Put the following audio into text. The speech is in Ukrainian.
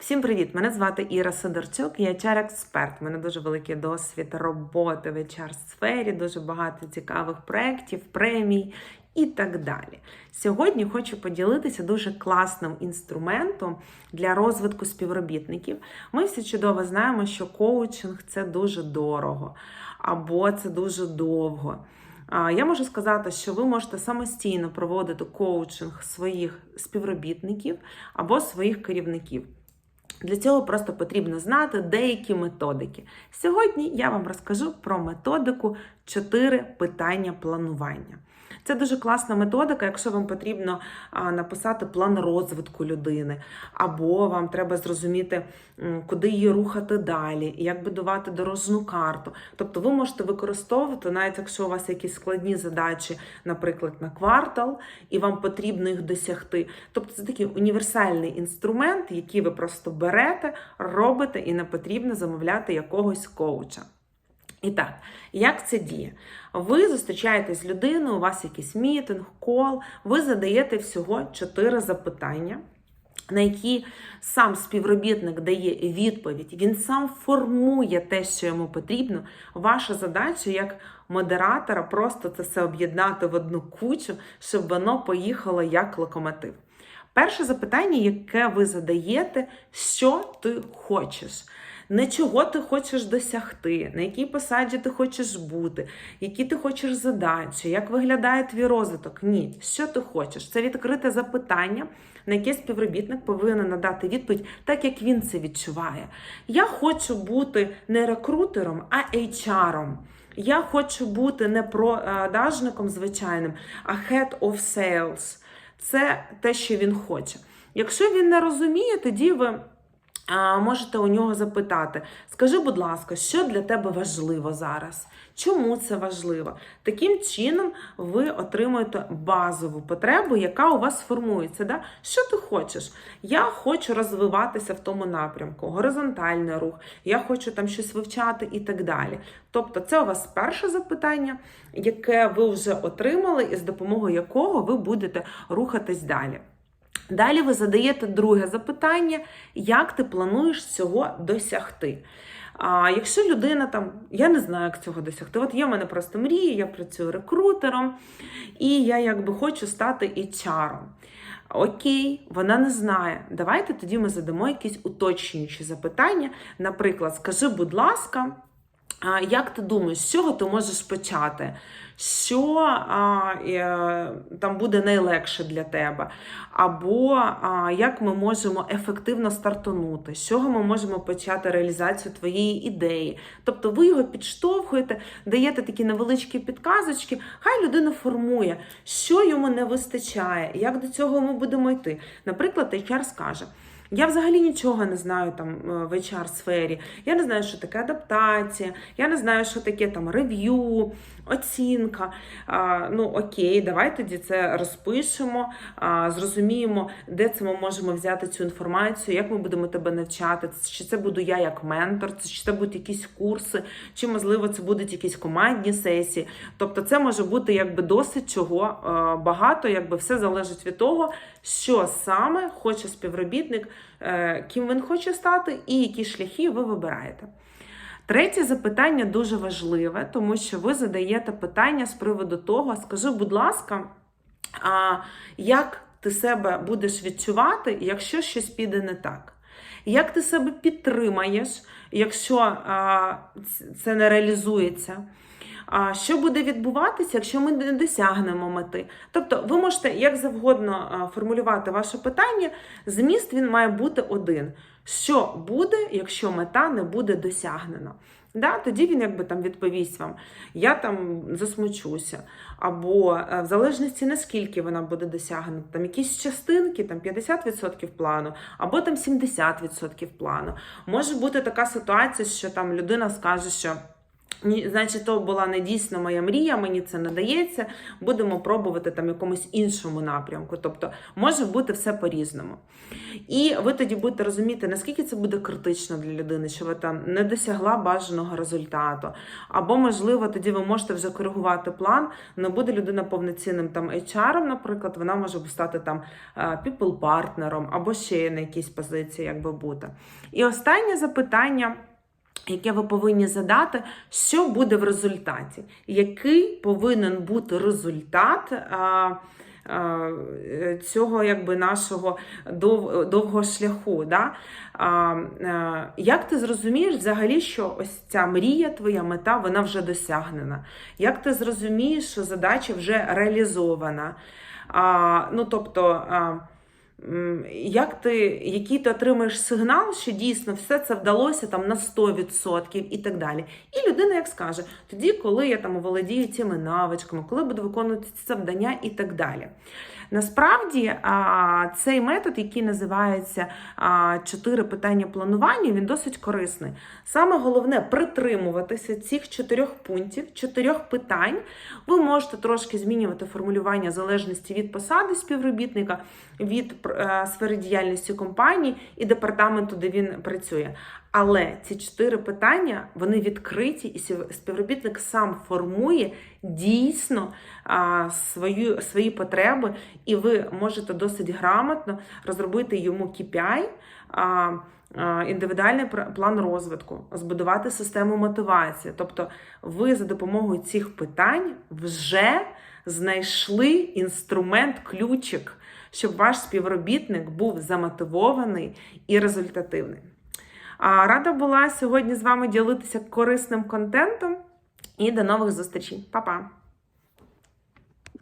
Всім привіт! Мене звати Іра Сидорчук, я HR-експерт. У мене дуже великий досвід роботи в HR-сфері, дуже багато цікавих проєктів, премій і так далі. Сьогодні хочу поділитися дуже класним інструментом для розвитку співробітників. Ми всі чудово знаємо, що коучинг це дуже дорого або це дуже довго. Я можу сказати, що ви можете самостійно проводити коучинг своїх співробітників або своїх керівників. Для цього просто потрібно знати деякі методики. Сьогодні я вам розкажу про методику 4 питання планування. Це дуже класна методика, якщо вам потрібно написати план розвитку людини, або вам треба зрозуміти, куди її рухати далі, як будувати дорожну карту. Тобто ви можете використовувати, навіть якщо у вас якісь складні задачі, наприклад, на квартал, і вам потрібно їх досягти. Тобто це такий універсальний інструмент, який ви просто берете, робите, і не потрібно замовляти якогось коуча. І так, як це діє? Ви зустрічаєтесь з людиною, у вас якийсь мітинг, кол, ви задаєте всього чотири запитання, на які сам співробітник дає відповідь, він сам формує те, що йому потрібно. Ваша задача як модератора просто це все об'єднати в одну кучу, щоб воно поїхало як локомотив. Перше запитання, яке ви задаєте, що ти хочеш? Не чого ти хочеш досягти, на якій посаді ти хочеш бути, які ти хочеш задачі, як виглядає твій розвиток? Ні, що ти хочеш? Це відкрите запитання, на яке співробітник повинен надати відповідь, так як він це відчуває. Я хочу бути не рекрутером, а HR-ом. Я хочу бути не продажником звичайним, а head of sales. Це те, що він хоче. Якщо він не розуміє, тоді ви можете у нього запитати: скажи, будь ласка, що для тебе важливо зараз? Чому це важливо? Таким чином ви отримуєте базову потребу, яка у вас формується. Да? Що ти хочеш? Я хочу розвиватися в тому напрямку, горизонтальний рух, я хочу там щось вивчати і так далі. Тобто, це у вас перше запитання, яке ви вже отримали, і з допомогою якого ви будете рухатись далі. Далі ви задаєте друге запитання, як ти плануєш цього досягти. А якщо людина там, я не знаю, як цього досягти. От є в мене просто мрія, я працюю рекрутером, і я якби хочу стати HR. Окей, вона не знає. Давайте тоді ми задамо якісь уточнюючі запитання. Наприклад, скажи, будь ласка, як ти думаєш, з чого ти можеш почати? Що а, е, там буде найлегше для тебе? Або а, як ми можемо ефективно стартанути? З чого ми можемо почати реалізацію твоєї ідеї? Тобто ви його підштовхуєте, даєте такі невеличкі підказочки, хай людина формує, що йому не вистачає, як до цього ми будемо йти. Наприклад, HR скаже. Я взагалі нічого не знаю там е, в HR-сфері. Я не знаю, що таке адаптація, я не знаю, що таке там рев'ю, оцінка. А, ну окей, давай тоді це розпишемо, а, зрозуміємо, де це ми можемо взяти цю інформацію, як ми будемо тебе навчати, чи це буду я як ментор, чи це будуть якісь курси, чи можливо це будуть якісь командні сесії. Тобто, це може бути якби досить чого е, багато, якби все залежить від того, що саме хоче співробітник, е, ким він хоче стати, і які шляхи ви вибираєте. Третє запитання дуже важливе, тому що ви задаєте питання з приводу того, скажи, будь ласка, як ти себе будеш відчувати, якщо щось піде не так? Як ти себе підтримаєш, якщо це не реалізується? Що буде відбуватися, якщо ми не досягнемо мети? Тобто, ви можете як завгодно формулювати ваше питання, зміст він має бути один. Що буде, якщо мета не буде досягнена? Да, тоді він якби там відповість вам, я там засмучуся. Або е, в залежності наскільки вона буде досягнута, там якісь частинки, там 50% плану, або там 70% плану. Може бути така ситуація, що там людина скаже, що. Значить, то була не дійсно моя мрія, мені це не дається. Будемо пробувати там якомусь іншому напрямку. Тобто може бути все по-різному. І ви тоді будете розуміти, наскільки це буде критично для людини, що ви там не досягла бажаного результату. Або, можливо, тоді ви можете вже коригувати план. Не буде людина повноцінним там HR, наприклад, вона може стати там people-партнером або ще на якійсь позиції, як би бути. І останнє запитання яке ви повинні задати, що буде в результаті, який повинен бути результат а, а, цього якби нашого дов, довгого шляху. Да? А, а, як ти зрозумієш взагалі, що ось ця мрія, твоя мета, вона вже досягнена? Як ти зрозумієш, що задача вже реалізована? А, ну, тобто, а, Як ти, який ти отримаєш сигнал, що дійсно все це вдалося там на 100% і так далі. І людина як скаже, тоді, коли я там володію цими навичками, коли буду виконувати ці завдання і так далі. Насправді, цей метод, який називається чотири питання планування, він досить корисний. Саме головне притримуватися цих чотирьох пунктів, чотирьох питань. Ви можете трошки змінювати формулювання залежності від посади співробітника, від сфери діяльності компанії і департаменту, де він працює. Але ці чотири питання вони відкриті, і співробітник сам формує дійсно свою, свої потреби, і ви можете досить грамотно розробити йому KPI, індивідуальний план розвитку, збудувати систему мотивації. Тобто, ви за допомогою цих питань вже знайшли інструмент, ключик, щоб ваш співробітник був замотивований і результативний. Рада була сьогодні з вами ділитися корисним контентом і до нових зустрічей. Па-па!